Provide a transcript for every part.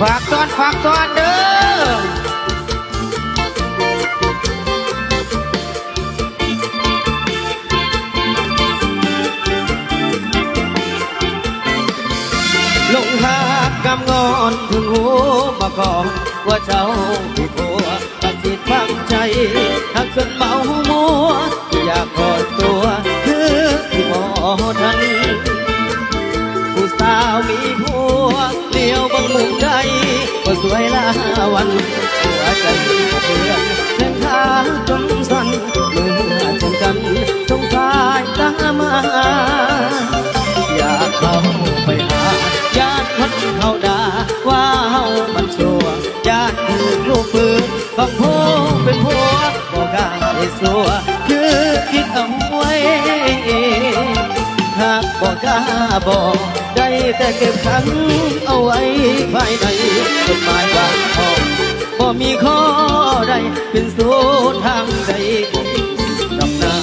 ฝากตอนฝากตอนเด้อลงหากกำงอนถึงหูมาก่อนว่าเจ้าที่ผัวตัดจิตฟังใจหากจนเมามัวอยากขอตัวคือสิบอทันผู้สาวมีผัวเดียวบางมุมใด วยลาวันหัวใจเพื่อนแข่งขาจนสั่นเมื่อเจอกันสงสายตามา อยากเข้าไปหาญาติพันเขาด่าว่าเฮามันชั่วญาติถูกลูกปืนบังโพเป็นผัวบอกกล้าให้สัวคือคิดเอาไว้หากบอกกล้าบอก ได้แต่เก็บขังเอาไว้ภายในจดหมายวางออกบ่มีข้อใดเป็นสูตรทางใดดำนา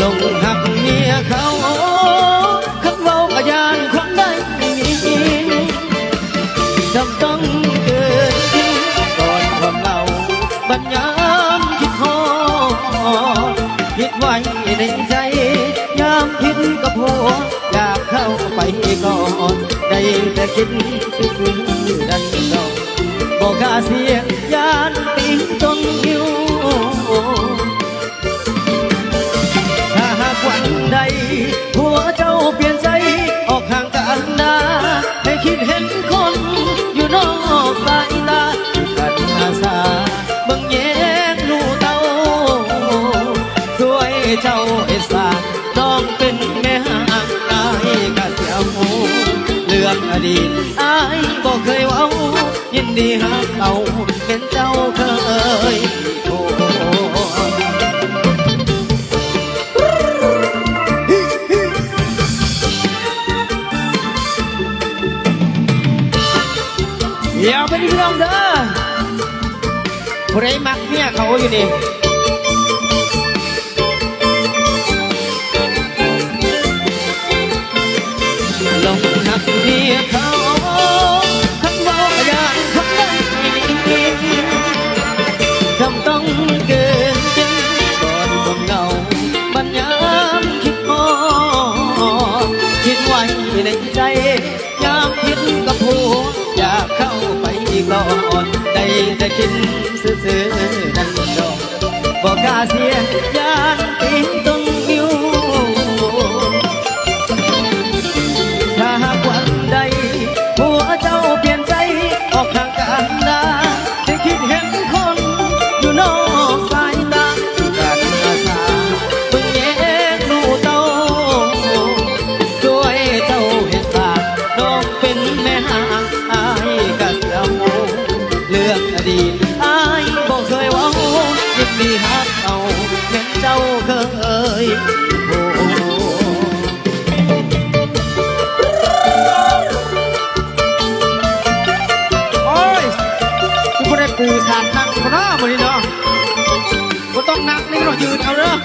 ลงหักเมียเขา แต่คิดซื้อดันดอกบอกกาเสียง ดีตอายบอกเคยเว้ายินดีหักเอาเป็นเจ้าเคยโทษอย่าไปดิพี่น้องเด้อผู้ใดมักเมียเขาอยู่นี่ ได้แต่คิดซื่อๆนั่นดอกบอกกาเสียยาน เคยโอ้โอ้ยกูไม่ได้ปูสานนั่งมาเนาะวันนี้เนาะกูต้องนั่งนี่เรายืนเอาเนาะ